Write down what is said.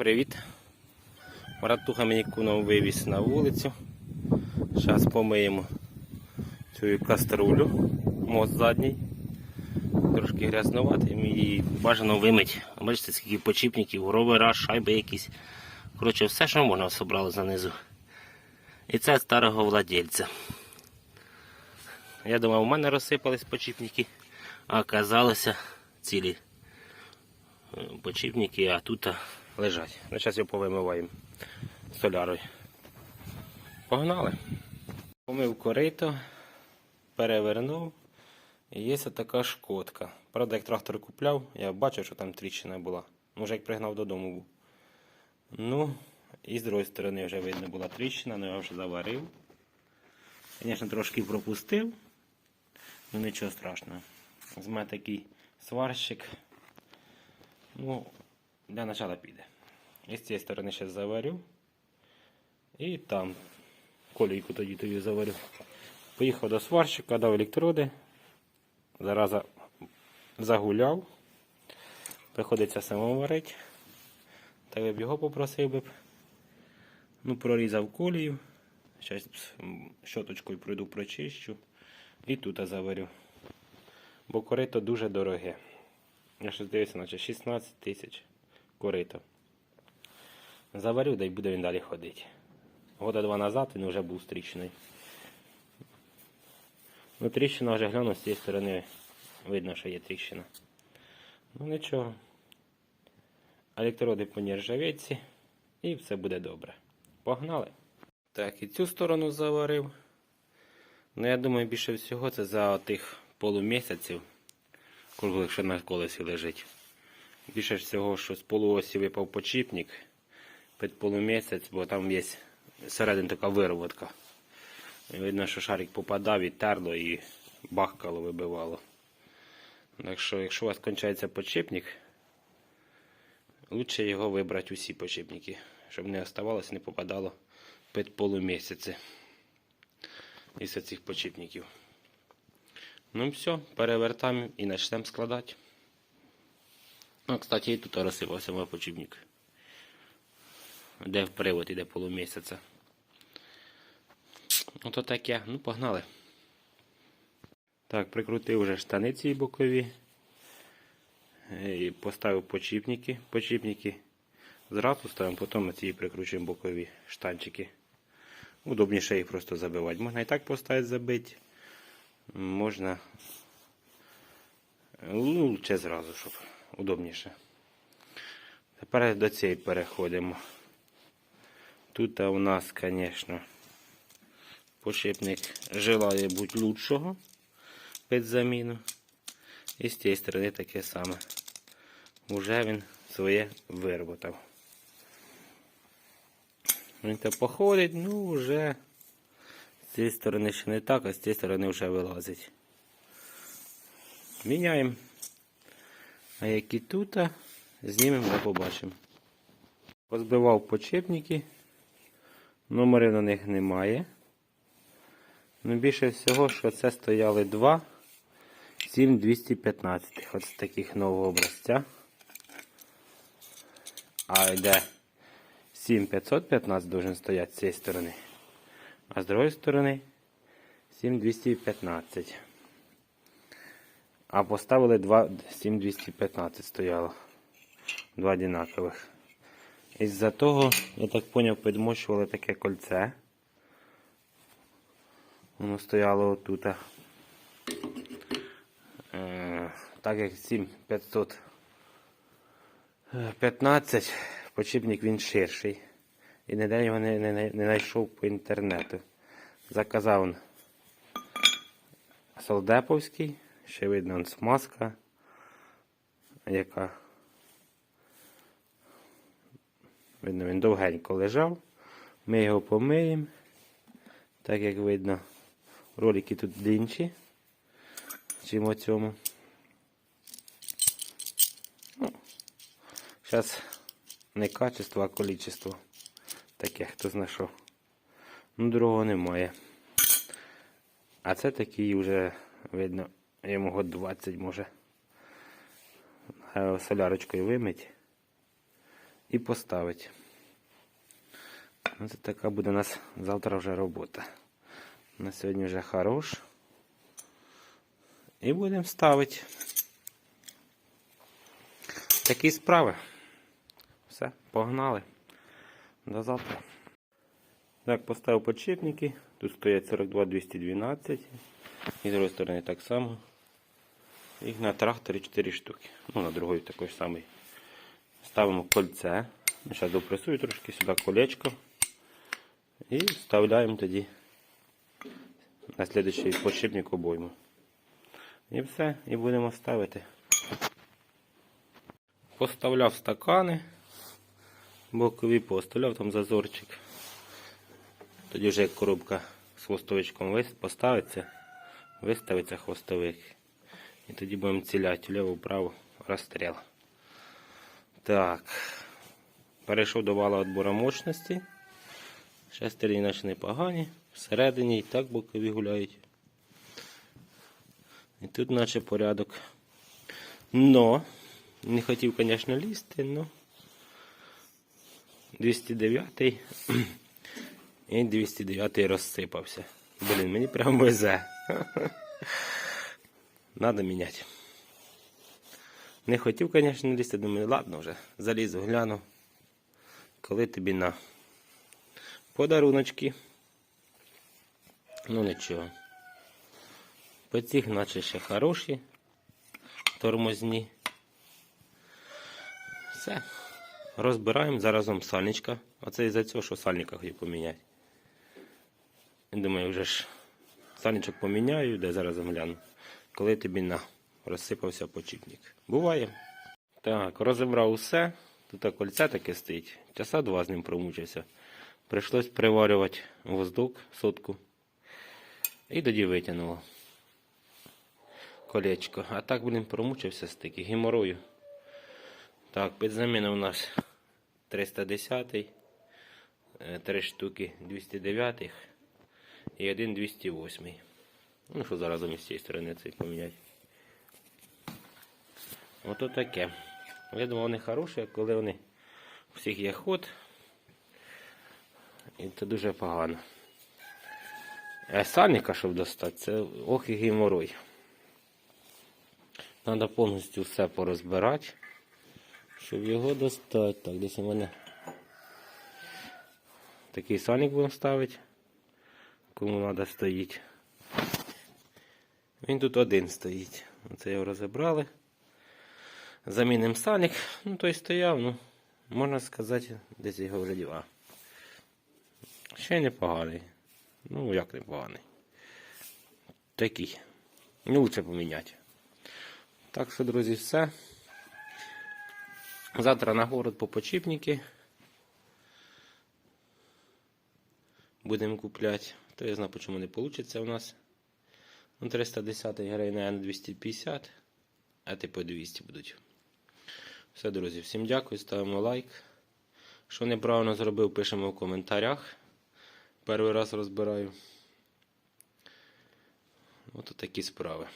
Привіт. Братуха мені кунув вивіз на вулицю. Зараз помиємо цю каструлю, мост задній. Трошки грязнуватий, і бажано вимить. Бачите, скільки почіпників, ровера, шайби якісь. Коротше, все, що можна, собрали занизу. І це старого владельця. Я думав, у мене розсипались почіпники, а оказалося цілі е, почіпники, а тут лежать. Ну, зараз його повимиваємо солярою. Погнали. Помив корито, перевернув. І є така шкодка. Правда, як трактор купляв, я бачив, що там тріщина була. Може, як пригнав додому був. Ну, і з другої сторони вже видно була тріщина, але я вже заварив. Звісно, трошки пропустив. Ну нічого страшного. З мене такий сварщик. Ну, для начала піде. І з цієї сторони ще заварю. І там колійку тоді тобі заварю. Поїхав до сварщика, дав електроди. Зараза загуляв. Приходиться самому варити. Так я б його попросив би. Ну, прорізав колію. Зараз щоточкою пройду прочищу. І тут заварю. Бо корито дуже дороге. Я щось дивився, наче 16 тисяч корито. Заварю, да й буде він далі ходити. Года два назад він вже був стрічний. Ну, тріщина вже гляну, з цієї сторони видно, що є тріщина. Ну нічого. Електроди по нержавейці і все буде добре. Погнали. Так, і цю сторону заварив. Ну, я думаю, більше всього це за тих полумісяців, коли ще на колесі лежить. Більше всього, що з полуосі випав почіпник під полумісяць, бо там є всередині така вироботка. Видно, що шарик попадав і терло, і бахкало вибивало. Так що, якщо у вас кончається почіпник, лучше його вибрати усі почіпники, щоб не оставалося, не попадало під полумісяці із цих почіпників. Ну все, перевертаємо і почнемо складати. Ну, кстати, і тут розсипався мій почіпник. Де привод іде полумісяця. Ото таке. Ну, погнали. Так, прикрутив вже штани ці бокові. І поставив почіпники. Почіпники зразу ставимо, потім ці прикручуємо бокові штанчики. Удобніше їх просто забивати. Можна і так поставити забити. Можна ну, лучше зразу, щоб удобніше. Тепер до цієї переходимо. Тут у нас, звісно, Подшипник желає бути лучшого під заміну. І з цієї сторони таке саме. Уже він своє вироботав. Він то походить, ну вже з цієї сторони ще не так, а з цієї сторони вже вилазить. Міняємо. А які тут, знімемо, ми побачимо. Позбивав подшипники. Номерів на них немає. Ну, більше всього, що це стояли два 7215 от з таких нового образця. А йде 7515 должен стояти з цієї сторони. А з другої сторони 7215. А поставили два 7215 стояло. Два одинакових. Із-за того, я так зрозумів, підмощували таке кольце. Воно стояло отут. Е, так як 7515, почіпник він ширший. І ніде його не, не, не знайшов по інтернету. Заказав он солдеповський, ще видно он смазка, яка видно, він довгенько лежав. Ми його помиємо, так як видно. Ролики тут длинші, чим у цьому. Ну, Зараз не качество, а количество. Таке, хто зна що. Ну, другого немає. А це такий вже, видно, йому год 20 може. Е, Солярочкою вимить. І поставити. Ось така буде у нас завтра вже робота. На сьогодні вже хорош. І будемо ставити. Такі справи. Все, погнали. До завтра. Так, поставив подшипники. Тут стоять 42 212. І з другої сторони так само. Їх на тракторі 4 штуки. Ну, на другої такої ж самої. Ставимо кольце. Зараз допресую трошки сюди колечко. І вставляємо тоді на слідчий подшипник обойму. І все, і будемо ставити. Поставляв стакани. Бокові поставляв там зазорчик. Тоді вже як коробка з хвостовичком поставиться, виставиться хвостовик. І тоді будемо ціляти вліво-вправо розстріл. Так. Перейшов до вала відбору мощності. Шестерні наші непогані. Всередині і так бокові гуляють. І тут наче порядок. Но, не хотів, звісно, лізти, но 209 і 209 розсипався. Блін, мені прямо везе. Надо міняти. Не хотів, звісно, лізти, думаю, ладно вже, залізу, гляну. Коли тобі на подаруночки. Ну нічого. По цих наче ще хороші. Тормозні. Все. Розбираємо заразом сальничка. Оце із-за цього, що сальника хотів поміняти. Думаю, вже ж сальничок поміняю, де зараз гляну. Коли тобі на розсипався почіпник. Буває. Так, розібрав усе. Тут кольце таке стоїть. Часа два з ним промучився. Прийшлось приварювати воздух сотку. І тоді витягнуло колечко. А так, блін, промучився з таки геморою. Так, під заміну у нас 310, 3 штуки 209 і один 208. Ну, що зараз із цієї сторони цей поміняти. Ото таке. Я думав, вони хороші, коли вони у всіх є ход. І це дуже погано. А сальника, щоб достати, це ох і геморой. Треба повністю все порозбирати, щоб його достати. Так, десь у мене такий сальник будемо ставити, кому треба стоїть. Він тут один стоїть. Оце його розібрали. Замінимо сальник. Ну, той стояв, ну, можна сказати, десь його вже діла. Ще непоганий. Ну, як непоганий. Такий. Ну, лучше поміняти. Так що, друзі, все. Завтра на город по почіпники. Будемо купляти. То я знаю, чому не вийде у нас. Ну, 310 гривень на 250, а типу 200 будуть. Все, друзі, всім дякую, ставимо лайк. Що неправильно зробив, пишемо в коментарях. Перший раз розбираю. Ось такі справи.